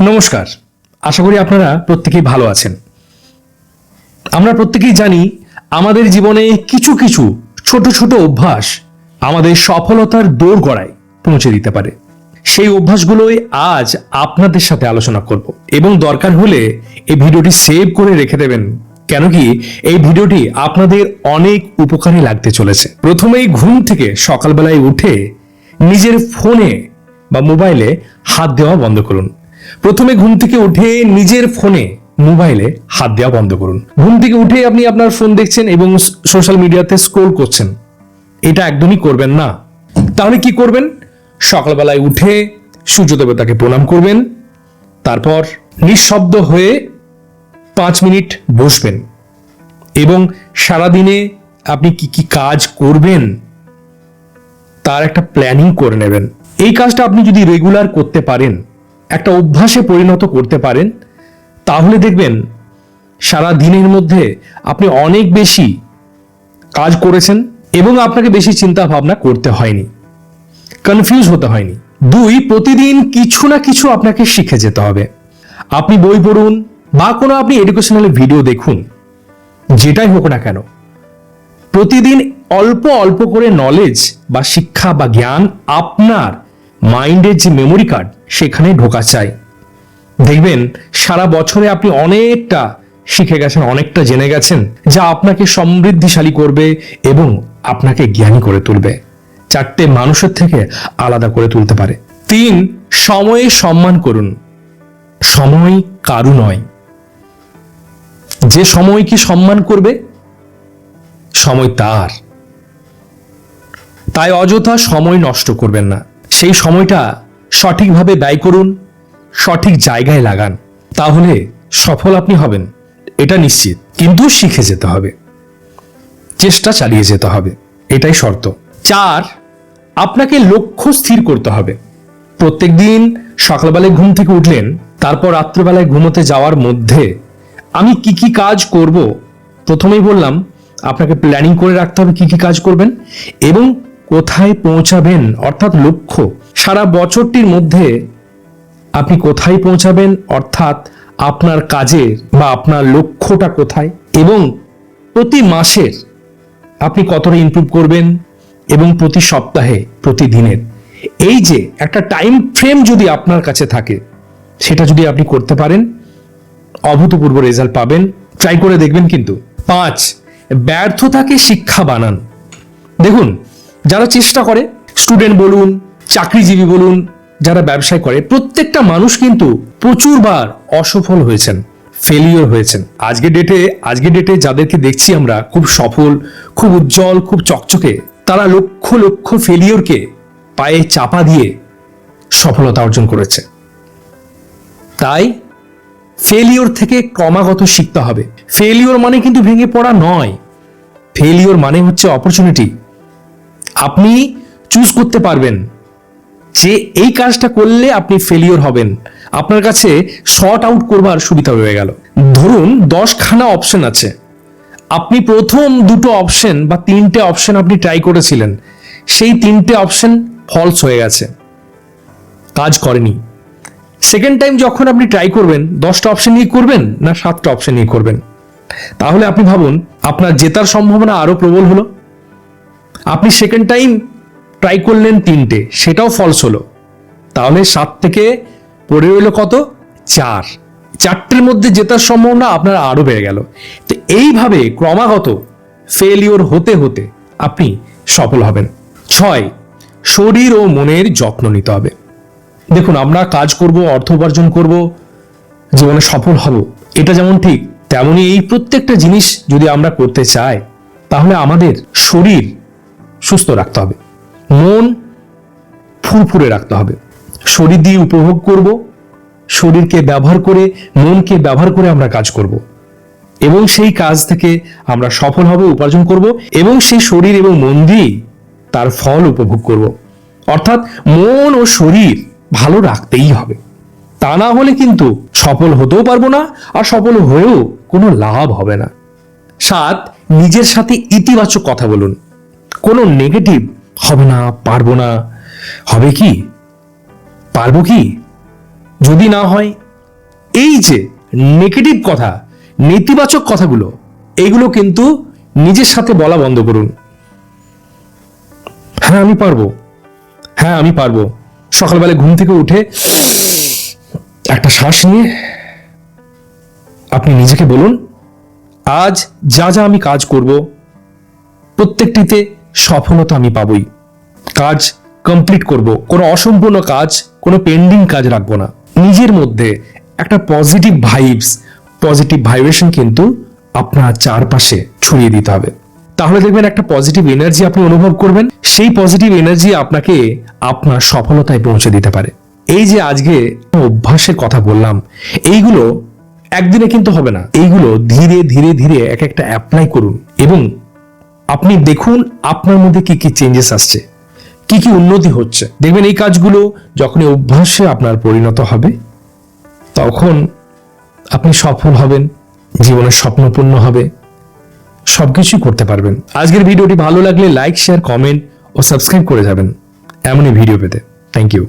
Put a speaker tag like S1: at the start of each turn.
S1: নমস্কার। আশা করি আপনারা প্রত্যেকেই ভালো আছেন। আমরা প্রত্যেকেই জানি আমাদের জীবনে কিছু কিছু ছোট ছোট অভ্যাস আমাদের সফলতার দৌড় গড়ায় পৌঁছে দিতে পারে। সেই অভ্যাসগুলোই আজ আপনাদের সাথে আলোচনা করব এবং দরকার হলে এই ভিডিওটি সেভ করে রেখে দেবেন। কেন কি এই ভিডিওটি আপনাদের অনেক উপকারে লাগতে চলেছে। প্রথমেই ঘুম থেকে সকালবেলায় উঠে নিজের ফোনে বা মোবাইলে হাত দেওয়া বন্ধ করুন। প্রথমে ঘুম থেকে উঠে নিজের ফোনে মোবাইলে হাত দেওয়া বন্ধ করুন। ঘুম থেকে উঠে আপনি আপনার ফোন দেখছেন এবং সোশ্যাল মিডিয়াতে স্ক্রোল করছেন। এটা একদমই করবেন না। তাহলে কি করবেন? সকালবেলায় উঠে সূর্য দেবতাকে প্রণাম করবেন। তারপর নিঃশব্দ হয়ে পাঁচ মিনিট বসবেন। এবং সারাদিনে আপনি কি কি কাজ করবেন, তার একটা প্ল্যানিং করে নেবেন। এই কাজটা আপনি যদি রেগুলার করতে পারেন একটা অভ্যাসে পরিণত করতে পারেন, তাহলে দেখবেন সারা দিনের মধ্যে আপনি অনেক বেশি কাজ করেছেন এবং আপনাকে বেশি চিন্তা ভাবনা করতে হয়নি কনফিউজ হতে হয়নি। দুই, প্রতিদিন কিছু না কিছু আপনাকে শিখে যেতে হবে। আপনি বই পড়ুন বা কোনো আপনি এডুকেশনাল ভিডিও দেখুন, যেটাই হোক না কেন। প্রতিদিন অল্প অল্প করে নলেজ বা শিক্ষা বা জ্ঞান আপনার মাইন্ডের যে মেমোরি কার্ড সেখানে ঢোকা চাই। দেখবেন, সারা বছরে আপনি অনেকটা শিখে গেছেন, অনেকটা জেনে গেছেন যা আপনাকে সমৃদ্ধিশালী করবে এবং আপনাকে জ্ঞানী করে তুলবে। চারটে মানুষের থেকে আলাদা করে তুলতে পারে। তিন, সময়ে সম্মান করুন। সময় কারু নয়। যে সময় কি সম্মান করবে? সময় তার। তাই অযথা সময় নষ্ট করবেন না। সেই সময়টা সঠিকভাবে ব্যয় করুন, সঠিক জায়গায় লাগান, তাহলে সফল আপনি হবেন, এটা নিশ্চিত। কিন্তু শিখে যেতে হবে। চেষ্টা চালিয়ে যেতে হবে, এটাই শর্ত। চার, আপনাকে লক্ষ্য স্থির করতে হবে। প্রত্যেকদিন সকালবেলায় ঘুম থেকে উঠলেন, তারপর রাত্রিবেলায় ঘুমোতে যাওয়ার মধ্যে আমি কি কি কাজ করব? প্রথমেই বললাম, আপনাকে প্ল্যানিং করে রাখতে হবে কি কি কাজ করবেন এবং কোথায় পৌঁছাবেন? অর্থাৎ লক্ষ্য। সারা বছরটির মধ্যে আপনি কোথায় পৌঁছাবেন? অর্থাৎ আপনার কাজের বা আপনার লক্ষ্যটা কোথায়? এবং প্রতি মাসের আপনি কতটা ইমপ্রুভ করবেন? এবং প্রতি সপ্তাহে প্রতিদিনের এই যে একটা টাইম ফ্রেম যদি আপনার কাছে থাকে, সেটা যদি আপনি করতে পারেন, অভূতপূর্ব রেজাল্ট পাবেন। ট্রাই করে দেখবেন কিন্তু। পাঁচ, ব্যর্থতাকে শিক্ষা বানান। দেখুন যারা চেষ্টা করে স্টুডেন্ট বলুন, চাকরিজীবী বলুন, যারা ব্যবসায় করে, প্রত্যেকটা মানুষ কিন্তু প্রচুরবার অসফল হয়েছেন ফেলিওর হয়েছেন। আজকে ডেটে আজকে ডেটে যাদেরকে দেখছি আমরা খুব সফল, খুব উজ্জ্বল, খুব চকচকে, তারা লক্ষ লক্ষ ফেলিওরকে পায়ে চাপা দিয়ে সফলতা অর্জন করেছে। তাই ফেলিওর থেকে ক্রমাগত শিখতে হবে। ফেলিওর মানে কিন্তু ভেঙে পড়া নয়। ফেলিওর মানে হচ্ছে অপরচুনিটি আপনি চুজ করতে পারবেন যে এই কাজটা করলে আপনি ফেলিওর হবেন। আপনার কাছে শর্ট আউট করবার সুবিধা হয়ে গেল। ধরুন, দশখানা অপশন আছে। আপনি প্রথম দুটো অপশন বা তিনটে অপশন আপনি ট্রাই করেছিলেন। সেই তিনটে অপশন ফলস হয়ে গেছে। কাজ করেনি। সেকেন্ড টাইম যখন আপনি ট্রাই করবেন, দশটা অপশন নিয়ে করবেন না সাতটা অপশন নিয়ে করবেন? তাহলে আপনি ভাবুন, আপনার জেতার সম্ভাবনা আরও প্রবল হলো। আপনি সেকেন্ড টাইম ট্রাই করলেন তিনটে, সেটাও ফলস হলো। তাহলে সাত থেকে পড়ে রইল কত? চার। চারটের মধ্যে জেতার সম্ভাবনা আপনার আরও বেড়ে গেল। তো এইভাবে ক্রমাগত ফেলিওর হতে হতে আপনি সফল হবেন। ছয়, শরীর ও মনের যত্ন নিতে হবে। দেখুন, আমরা কাজ করব, অর্থ উপার্জন করব, জীবনে সফল হব। এটা যেমন ঠিক, তেমনি এই প্রত্যেকটা জিনিস যদি আমরা করতে চাই, তাহলে আমাদের শরীর সুস্থ রাখতে হবে। মন ফুরফুরে রাখতে হবে। শরীর দিয়ে উপভোগ করব, শরীরকে ব্যবহার করে, মনকে ব্যবহার করে আমরা কাজ করব। এবং সেই কাজ থেকে আমরা সফল হবে উপার্জন করব এবং সেই শরীর এবং মন দিয়েই তার ফল উপভোগ করব। অর্থাৎ মন ও শরীর ভালো রাখতেই হবে। তা না হলে কিন্তু সফল হতেও পারব না আর সফল হয়েও কোনো লাভ হবে না। সাত, নিজের সাথে ইতিবাচক কথা বলুন। কোনো নেগেটিভ হবে না, পারব না। হবে কি? পারব কি? যদি না হয়, এই যে নেগেটিভ কথা, নেতিবাচক কথাগুলো এইগুলো কিন্তু নিজের সাথে বলা বন্ধ করুন। হ্যাঁ আমি পারব। হ্যাঁ আমি পারব। সকালবেলা ঘুম থেকে উঠে একটা শ্বাস নিয়ে আপনি নিজেকে বলুন, আজ যা যা আমি কাজ করব, প্রত্যেকটিতে সফলতা আমি পাবই। কাজ কমপ্লিট করব। কোনো অসম্পূর্ণ কাজ, কোনো পেন্ডিং কাজ রাখব না। নিজের মধ্যে একটা পজিটিভ ভাইবস পজিটিভ ভাইব্রেশন কিন্তু আপনার চারপাশে ছড়িয়ে দিতে হবে। তাহলে দেখবেন একটা পজিটিভ এনার্জি আপনি অনুভব করবেন। সেই পজিটিভ এনার্জি আপনাকে আপনার সফলতায় পৌঁছে দিতে পারে। এই যে আজকে অভ্যাসের কথা বললাম, এইগুলো একদিনে কিন্তু হবে না। এইগুলো ধীরে ধীরে ধীরে এক একটা অ্যাপ্লাই করুন এবং আপনি দেখুন আপনার মধ্যে কি কি চেঞ্জেস আসছে, কি কি উন্নতি হচ্ছে। দেখবেন এই কাজগুলো যখন এই অভ্যাসে আপনার পরিণত হবে, তখন আপনি সফল হবেন, জীবনের স্বপ্নপূর্ণ হবে, সবকিছুই করতে পারবেন। আজকের ভিডিওটি ভালো লাগলে লাইক শেয়ার কমেন্ট ও সাবস্ক্রাইব করে যাবেন। এমনই ভিডিও পেতে। Thank you